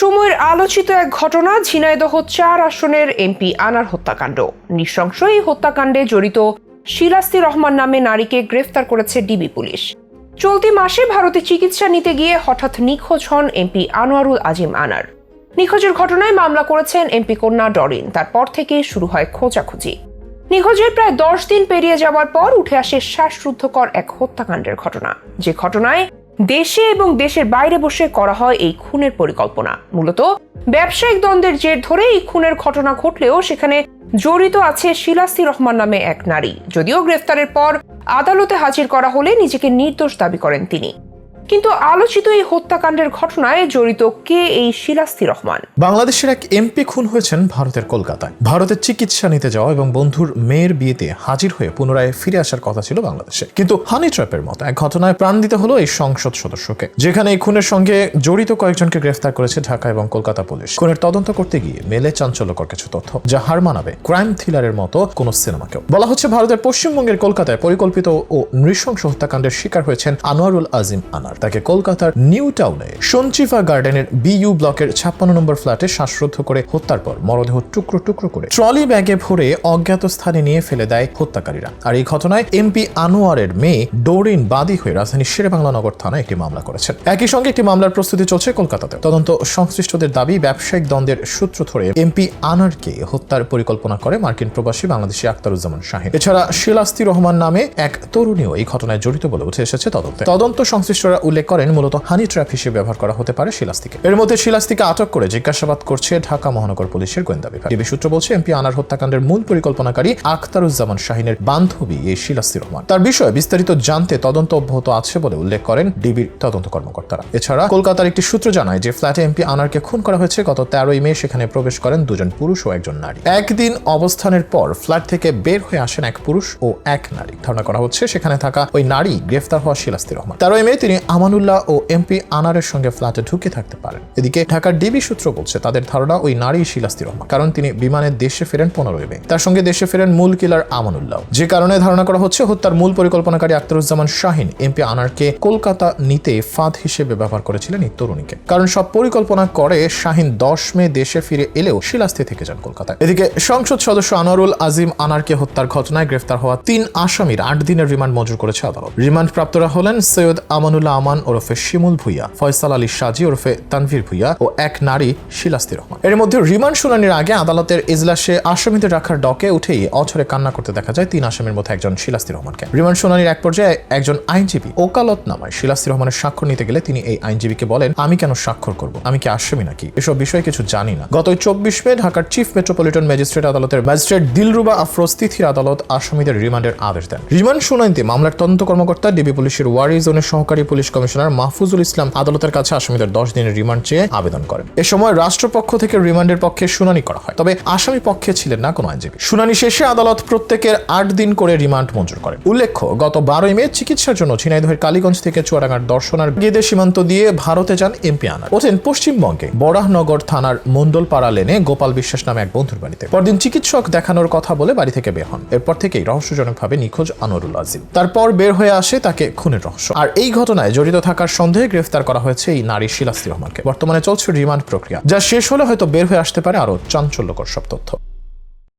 সময়ের আলোচিত এক ঘটনা, ঝিনাইদহ চার আসনের এমপি আনার হত্যাকাণ্ড। নৃশংস এই হত্যাকাণ্ডে জড়িত শিলাস্তি রহমান নামে নারীকে গ্রেফতার করেছে ডিবি পুলিশ। চলতি মাসে ভারতে চিকিৎসা নিতে গিয়ে হঠাৎ নিখোঁজ হন এমপি আনোয়ারুল আজিম আনার। নিখোঁজের ঘটনায় মামলা করেছেন এমপি কন্যা ডরিন। তারপর থেকে শুরু হয় খোঁজাখুঁজি। নিখোঁজের প্রায় দশ দিন পেরিয়ে যাওয়ার পর উঠে আসে শ্বাসরুদ্ধকর এক হত্যাকাণ্ডের ঘটনা। যে ঘটনায় দেশে এবং দেশের বাইরে বসে করা হয় এই খুনের পরিকল্পনা। মূলত ব্যবসায়িক দ্বন্দ্বের জের ধরে এই খুনের ঘটনা ঘটলেও সেখানে জড়িত আছে শিলাস্তি রহমান নামে এক নারী। যদিও গ্রেফতারের পর আদালতে হাজির করা হলে নিজেকে নির্দোষ দাবি করেন তিনি। কিন্তু আলোচিত এই হত্যাকাণ্ডের ঘটনায় জড়িত কে এই শিলাস্তি রহমান? বাংলাদেশের এক এমপি খুন হয়েছেন ভারতের কলকাতায়। ভারতের চিকিৎসা নিতে যাওয়া এবং বন্ধুর মেয়ের বিয়েতে হাজির হয়ে পুনরায় ফিরে আসার কথা ছিল বাংলাদেশে। কিন্তু হানি ট্র্যাপের মতো এক ঘটনায় প্রাণ দিতে হলো এই সংসদ সদস্যকে। যেখানে এই খুনের সঙ্গে জড়িত কয়েকজনকে গ্রেফতার করেছে ঢাকা এবং কলকাতা পুলিশ। খুনের তদন্ত করতে গিয়ে মেলে চাঞ্চল্যকর কিছু তথ্য, যা হার মানাবে ক্রাইম থ্রিলারের মতো কোন সিনেমাকেও। বলা হচ্ছে ভারতের পশ্চিমবঙ্গের কলকাতায় পরিকল্পিত ও নৃশংস হত্যাকাণ্ডের শিকার হয়েছেন আনোয়ারুল আজিম আনার। তাকে কলকাতার নিউ টাউনে সঞ্চিফা গার্ডেনের বিইউ ব্লকের ছাপ্পান্ন নম্বর ফ্ল্যাটে শ্বাসরুদ্ধ করে হত্যার পর মরদেহ টুকরো টুকরো করে ট্রলি ব্যাগে ভরে অজ্ঞাত স্থানে নিয়ে ফেলে দেয় হত্যাকারীরা। আর এই ঘটনায় এমপি আনোয়ারের মেয়ে ডোরিন বাদী হয়ে রাজধানীর শেরেবাংলা নগর থানায় একটি মামলা করেছেন। একই সঙ্গে একটি মামলার প্রস্তুতি চলছে কলকাতাতে। তদন্ত সংশ্লিষ্টদের দাবি, ব্যবসায়িক দ্বন্দ্বের সূত্র ধরে এমপি আনারকে হত্যার পরিকল্পনা করে মার্কিন প্রবাসী বাংলাদেশি আক্তারুজ্জামান শাহিন। এছাড়া শিলাস্তি রহমান নামে এক তরুণীও এই ঘটনায় জড়িত বলে উঠে এসেছে তদন্তে। তদন্ত সংশ্লিষ্টরা উল্লেখ করেন, মূলত হানি ট্র্যাপ হিসেবে ব্যবহার করা হতে পারে শিলাস্তিকে। এর মধ্যে শিলাস্তিকে আটক করে জিজ্ঞাসাবাদ করছে ঢাকা মহানগর পুলিশের গোয়েন্দা বিভাগ। ডিবি সূত্র বলছে, এমপি আনার হত্যাকাণ্ডের মূল পরিকল্পনাকারী আখতারুজ্জামান শাহিনের বান্ধবী এই শিলাস্তি রহমান। তার বিষয়ে বিস্তারিত জানতে তদন্ত অব্যাহত আছে বলে উল্লেখ করেন ডিবির তদন্ত কর্মকর্তারা। এছাড়া কলকাতার একটি সূত্র জানায় যে ফ্ল্যাটে এমপি আনারকে খুন করা হয়েছে, গত তেরোই মে সেখানে প্রবেশ করেন দুজন পুরুষ ও একজন নারী। একদিন অবস্থানের পর ফ্ল্যাট থেকে বের হয়ে আসেন এক পুরুষ ও এক নারী। ধারণা করা হচ্ছে, সেখানে থাকা ওই নারী গ্রেফতার হওয়া শিলাস্তি রহমান। তেরোই মে তিনি আমানুল্লাহ ও এমপি আনারের সঙ্গে ফ্ল্যাটে ঢুকে থাকতে পারেন। এদিকে ঢাকার ডিবি সূত্র বলছে, তাদের ধারণা ওই নারী শিলাস্তি রহমান, কারণ তিনি বিমানে দেশে ফেরেন পনেরোই মে। তার সঙ্গে দেশে ফেরেন মূল কিলার আমানুল্লাহ। যে কারণে ধারণা করা হচ্ছে, হত্যার মূল পরিকল্পনাকারী আখতারুজ্জামান শাহিন এমপি আনারকে কলকাতা নিতে ফাঁদ হিসেবে ব্যবহার করেছিলেন এই তরুণীকে। কারণ সব পরিকল্পনা করে শাহিন দশ মে দেশে ফিরে এলেও শিলাস্তি থেকে যান কলকাতায়। এদিকে সংসদ সদস্য আনোয়ারুল আজিম আনারকে হত্যার ঘটনায় গ্রেফতার হওয়া তিন আসামির আট দিনের রিমান্ড মঞ্জুর করেছে আদালত। রিমান্ড প্রাপ্তরা হলেন সৈয়দ আমানুল্লাহ আমান ওরফে শিমুল ভুইয়া, ফয়সাল আলী সাজি ওরফে তানভীর ভুইয়া ও এক নারী শিলাস্তি রহমান। এর মধ্যে রিমান্ড শুনানির আগে আদালতের এজলাসে আসামিদের রাখার ডকে উঠেই অছরে কান্না করতে দেখা যায় তিন আসামির মধ্যে একজন শিলাস্তি রহমানকে। রিমান্ড শুনানির এক পর্যায়ে একজন আইনজীবী ওকালত নামায় শিলাস্তি রহমানের স্বাক্ষর নিতে গেলে তিনি এই আইনজীবীকে বলেন, আমি কেন স্বাক্ষর করব? আমি কি আসামি নাকি? এসব বিষয়ে কিছু জানি না। গত চব্বিশ মে ঢাকার চিফ মেট্রোপলিটন ম্যাজিস্ট্রেট আদালতের ম্যাজিস্ট্রেট দিলরুবা আফরোজ তিথির আদালত আসামিদের রিমান্ডের আদেশ দেন। রিমান্ড শুনানিতে মামলার তদন্ত কর্মকর্তা ডিবি পুলিশের ওয়ারি জোনের সহকারী পুলিশ কমিশনার মাহফুজুল ইসলাম আদালতের কাছে আসামিদের দশ দিনের রিমান্ড চেয়ে আবেদন করেন। এ সময় রাষ্ট্রপক্ষ থেকে রিমান্ডের পক্ষে শুনানি করা হয়। তবে আসামি পক্ষে ছিলেন না কোনো আইনজীবী। শুনানি শেষে আদালত প্রত্যেকের আট দিন করে রিমান্ড মঞ্জুর করেন। উল্লেখ্য, গত বারোই মে চিকিৎসার জন্য ঝিনাইদহের কালীগঞ্জ থেকে চুয়াডাঙ্গার দর্শনার গেদে সীমান্ত দিয়ে ভারতে যান এমপি আনার। ওঠেন পশ্চিমবঙ্গে বরাহনগর থানার মন্ডলপাড়া লেনে গোপাল বিশ্বাস নামে এক বন্ধুর বাড়িতে। পরদিন চিকিৎসক দেখানোর কথা বলে বাড়ি থেকে বের হন। এরপর থেকেই রহস্যজনকভাবে নিখোঁজ আনোয়ারুল আজিম। তারপর বের হয়ে আসে তাকে খুনের রহস্য। আর এই ঘটনায় জড়িত থাকার সন্দেহে গ্রেফতার করা হয়েছে এই নারী শিলাস্তি রহমানকে। বর্তমানে চলছে রিমান্ড প্রক্রিয়া। যা শেষ হলে হয়তো বের হয়ে আসতে পারে আরও চাঞ্চল্যকর সব তথ্য।